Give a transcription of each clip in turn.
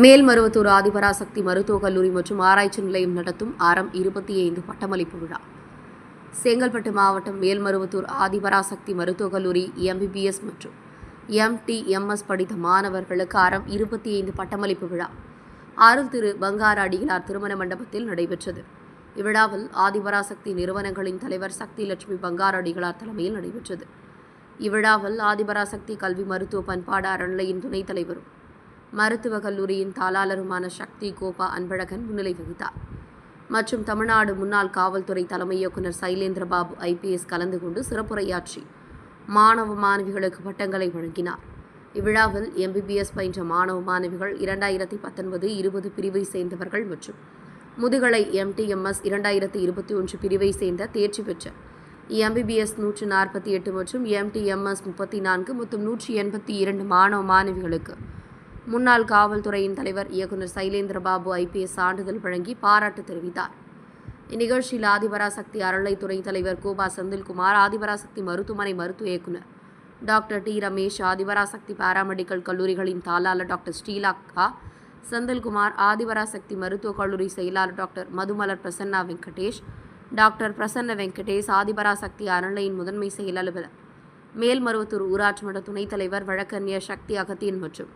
மேல்மருவத்தூர் ஆதிபராசக்தி மருத்துவக் கல்லூரி மற்றும் ஆராய்ச்சி நிலையம் நடத்தும் ஆரம் இருபத்தி ஐந்து பட்டமளிப்பு விழா. செங்கல்பட்டு மாவட்டம் மேல்மருவத்தூர் ஆதிபராசக்தி மருத்துவக் கல்லூரி எம்பிபிஎஸ் மற்றும் எம்டிஎம்எஸ் படித்த மாணவர்களுக்கு ஆரம் இருபத்தி ஐந்து பட்டமளிப்பு விழா. அருள் திரு பங்கார அடிகளார் திருமண மண்டபத்தில் நடைபெற்றது. இவ்விழாவில் ஆதிபராசக்தி நிறுவனங்களின் தலைவர் சக்தி லட்சுமி பங்கார அடிகளார் தலைமையில் நடைபெற்றது. இவ்விழாவில் ஆதிபராசக்தி கல்வி மருத்துவ பண்பாடு அறநிலையின் துணைத் தலைவரும் மருத்துவக் கல்லூரியின் தாளாளருமான சக்தி கோபா அன்பழகன் முன்னிலை வகித்தார். மற்றும் தமிழ்நாடு முன்னாள் காவல்துறை தலைமை இயக்குனர் சைலேந்திர பாபு ஐபிஎஸ் கலந்து கொண்டு சிறப்புரையாற்றி மாணவ மாணவிகளுக்கு பட்டங்களை வழங்கினார். இவ்விழாவில் எம்பிபிஎஸ் பயின்ற மாணவ மாணவிகள் இரண்டாயிரத்தி பத்தொன்பது இருபது பிரிவை சேர்ந்தவர்கள் மற்றும் முதுகலை எம்டிஎம்எஸ் இரண்டாயிரத்தி இருபத்தி ஒன்று பிரிவை சேர்ந்த தேர்ச்சி பெற்ற எம்பிபிஎஸ் நூற்று நாற்பத்தி எட்டு மற்றும் எம்டிஎம்எஸ் முப்பத்தி நான்கு மொத்தம் நூற்றி எண்பத்தி இரண்டு மாணவ மாணவிகளுக்கு முன்னாள் காவல்துறையின் தலைவர் இயக்குனர் சைலேந்திர பாபு ஐபிஎஸ் சான்றிதழ் வழங்கி பாராட்டு தெரிவித்தார். இந்நிகழ்ச்சியில் ஆதிபராசக்தி அறநிலைத்துறை தலைவர் கோபா செந்தில்குமார் ஆதிபராசக்தி மருத்துவமனை மருத்துவ இயக்குனர் doctor T Ramesh Adhiparasakthi paramedical கல்லூரிகளின் தாளாளர் டாக்டர் ஸ்ரீலாக்கா செந்தில்குமார் ஆதிபராசக்தி மருத்துவக் கல்லூரி செயலாளர் டாக்டர் மதுமலர் பிரசன்னா வெங்கடேஷ் டாக்டர் பிரசன்ன வெங்கடேஷ் ஆதிபராசக்தி அறநிலையின் முதன்மை செயல் அலுவலர் மேல்மருவத்தூர் ஊராட்சி மன்ற துணைத் தலைவர் வழக்கறிஞர் சக்தி அகத்தியன் மற்றும்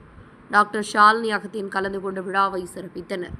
டாக்டர் ஷால்னி அகத்தின் கலந்து கொண்டு விழாவை சிறப்பித்தனர்.